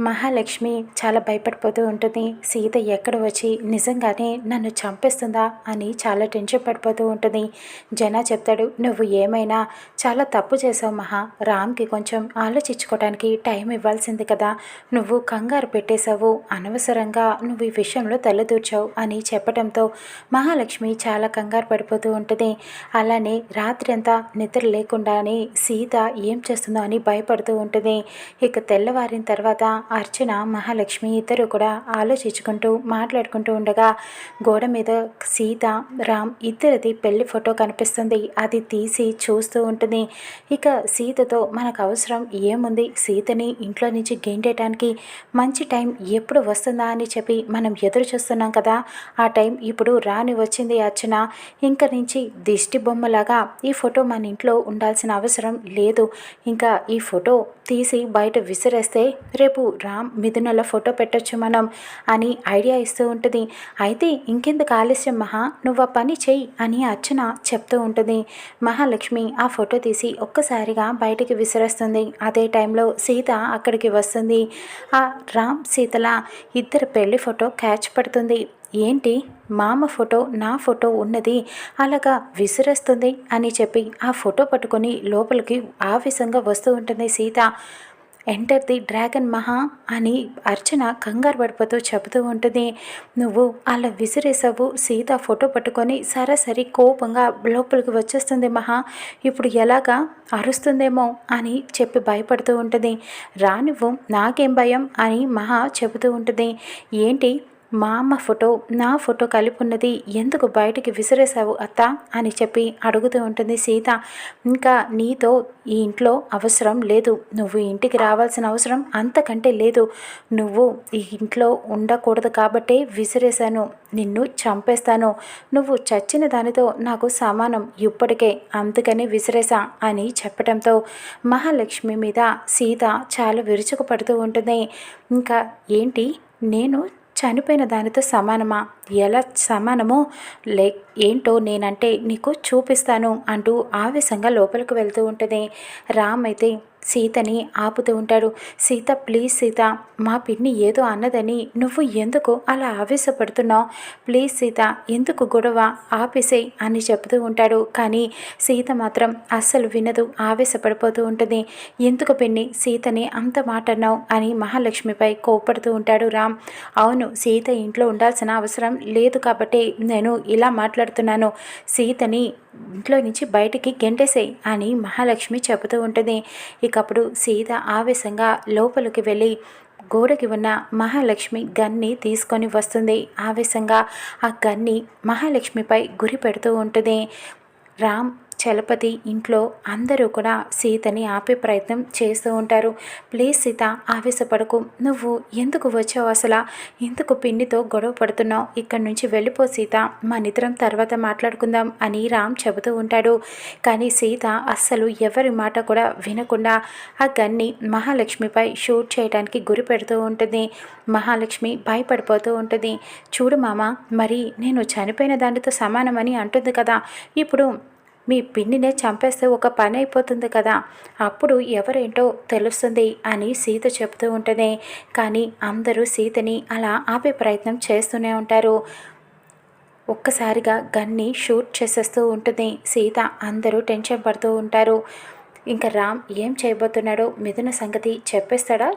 మహాలక్ష్మి చాలా భయపడిపోతూ ఉంటుంది. సీత ఎక్కడ వచ్చి నిజంగానే నన్ను చంపేస్తుందా అని చాలా టెన్షన్ పడిపోతూ ఉంటుంది. జనా చెప్తాడు నువ్వు ఏమైనా చాలా తప్పు చేసావు మహా. రామ్కి కొంచెం ఆలోచించుకోవడానికి టైం ఇవ్వాల్సింది కదా. నువ్వు కంగారు పెట్టేశావు. అనవసరంగా నువ్వు ఈ విషయంలో తలదూర్చావు అని చెప్పడంతో మహాలక్ష్మి చాలా కంగారు పడిపోతూ ఉంటుంది. అలానే రాత్రి అంతా నిద్ర లేకుండానే సీత ఏం చేస్తుందో అని భయపడుతూ ఉంటుంది. ఇక తెల్లవారిన తర్వాత అర్చన మహాలక్ష్మి ఇద్దరు కూడా ఆలోచించుకుంటూ మాట్లాడుకుంటూ ఉండగా గోడ మీద సీత రామ్ ఇద్దరిది పెళ్ళి ఫోటో కనిపిస్తుంది. అది తీసి చూస్తూ ఉంటుంది. ఇక సీతతో మనకు అవసరం ఏముంది? సీతని ఇంట్లో నుంచి గెంటేయటానికి మంచి టైం ఎప్పుడు వస్తుందా అని చెప్పి మనం ఎదురు చూస్తున్నాం కదా. ఆ టైం ఇప్పుడు రాని వచ్చింది అర్చన. ఇంక నుంచి దిష్టి బొమ్మలాగా ఈ ఫోటో మన ఇంట్లో ఉండాల్సిన అవసరం లేదు. ఇంకా ఈ ఫోటో తీసి బయట విసిరేస్తే రేపు రామ్ మిథునల ఫోటో పెట్టొచ్చు మనం అని ఐడియా ఇస్తూ ఉంటుంది. అయితే ఇంకెందుకు ఆలస్యం మహా? నువ్వు ఆ పని చెయ్యి అని అర్చన చెప్తూ ఉంటుంది. మహాలక్ష్మి ఆ ఫోటో తీసి ఒక్కసారిగా బయటికి విసిరేస్తుంది. అదే టైంలో సీత అక్కడికి వస్తుంది. ఆ రామ్ సీతల ఇద్దరు పెళ్ళి ఫోటో క్యాచ్ పడుతుంది. ఏంటి? మామ ఫోటో నా ఫోటో ఉన్నది. అలాగా విసిరేస్తుంది అని చెప్పి ఆ ఫోటో పట్టుకొని లోపలికి ఆవేశంగా వస్తూ ఉంటుంది సీత. ఎంటర్ ది డ్రాగన్ మహా అని అర్చన కంగారు పడిపోతూ చెబుతూ ఉంటుంది. నువ్వు అలా విసిరేసావు. సీత ఫోటో పట్టుకొని సరాసరి కోపంగా లోపలికి వచ్చేస్తుంది మహా. ఇప్పుడు ఎలాగా అరుస్తుందేమో అని చెప్పి భయపడుతూ ఉంటుంది. రానువ్వు నాకేం భయం అని మహా చెబుతూ ఉంటుంది. ఏంటి? మా అమ్మ ఫోటో నా ఫోటో కలిపి ఉన్నది ఎందుకు బయటికి విసిరేసావు అత్త? అని చెప్పి అడుగుతూ ఉంటుంది సీత. ఇంకా నీతో ఈ ఇంట్లో అవసరం లేదు. నువ్వు ఇంటికి రావాల్సిన అవసరం అంతకంటే లేదు. నువ్వు ఈ ఇంట్లో ఉండకూడదు కాబట్టే విసిరేశాను. నిన్ను చంపేస్తాను. నువ్వు చచ్చిన దానితో నాకు సమానం ఇప్పటికే. అందుకని విసిరేసా అని చెప్పడంతో మహాలక్ష్మి మీద సీత చాలా విరుచుకుపడుతూ ఉంటుంది. ఇంకా ఏంటి? నేను చనిపోయిన దానితో సమానమా? ఎలా సమానమో లే ఏంటో నేనంటే నీకు చూపిస్తాను అంటూ ఆవేశంగా లోపలికి వెళ్తూ ఉంటుంది. రామ్ అయితే సీతని ఆపుతూ ఉంటాడు. సీత ప్లీజ్ సీత మా పిన్ని ఏదో అన్నదని నువ్వు ఎందుకు అలా ఆవేశపడుతున్నావు? ప్లీజ్ సీత ఎందుకు గొడవ ఆపేసే అని చెబుతూ ఉంటాడు. కానీ సీత మాత్రం అస్సలు వినదు ఆవేశపడిపోతూ ఉంటుంది. ఎందుకు పిన్ని సీతని అంత మాట అన్నావు అని మహాలక్ష్మిపై కోపడుతూ ఉంటాడు రామ్. అవును సీత ఇంట్లో ఉండాల్సిన అవసరం లేదు కాబట్టి నేను ఇలా మాట్లాడుతున్నాను. సీతని ఇంట్లో నుంచి బయటికి గెంటేసేయి అని మహాలక్ష్మి చెబుతూ ఉంటుంది. ఇకప్పుడు సీత ఆవేశంగా లోపలికి వెళ్ళి గోడకి ఉన్న మహాలక్ష్మి గన్ని తీసుకొని వస్తుంది. ఆవేశంగా ఆ గన్ని మహాలక్ష్మిపై గురి పెడుతూ ఉంటుంది. రామ్ చలపతి ఇంట్లో అందరూ కూడా సీతని ఆపే ప్రయత్నం చేస్తూ ఉంటారు. ప్లీజ్ సీత ఆవేశపడకు. నువ్వు ఎందుకు వచ్చావు అసలు? ఎందుకు పిండితో గొడవ పడుతున్నావు? ఇక్కడి నుంచి వెళ్ళిపో సీత. మా నిద్రం తర్వాత మాట్లాడుకుందాం అని రామ్ చెబుతూ ఉంటాడు. కానీ సీత అస్సలు ఎవరి మాట కూడా వినకుండా ఆ గన్ని మహాలక్ష్మిపై షూట్ చేయడానికి గురి పెడుతూ ఉంటుంది. మహాలక్ష్మి భయపడిపోతూ ఉంటుంది. చూడు మామ మరి నేను చనిపోయిన దానితో సమానమని అంటుంది కదా. ఇప్పుడు మీ పిన్నినే చంపేస్తే ఒక పని అయిపోతుంది కదా. అప్పుడు ఎవరేంటో తెలుస్తుంది అని సీత చెబుతూ ఉంటుంది కానీ అందరూ సీతని అలా ఆపే ప్రయత్నం చేస్తూనే ఉంటారు. ఒక్కసారిగా గన్ని షూట్ చేసేస్తూ ఉంటుంది. సీత అందరూ టెన్షన్ పడుతూ ఉంటారు. ఇంకా రామ్ ఏం చేయబోతున్నాడో మిథున సంగతి చెప్పేస్తాడా?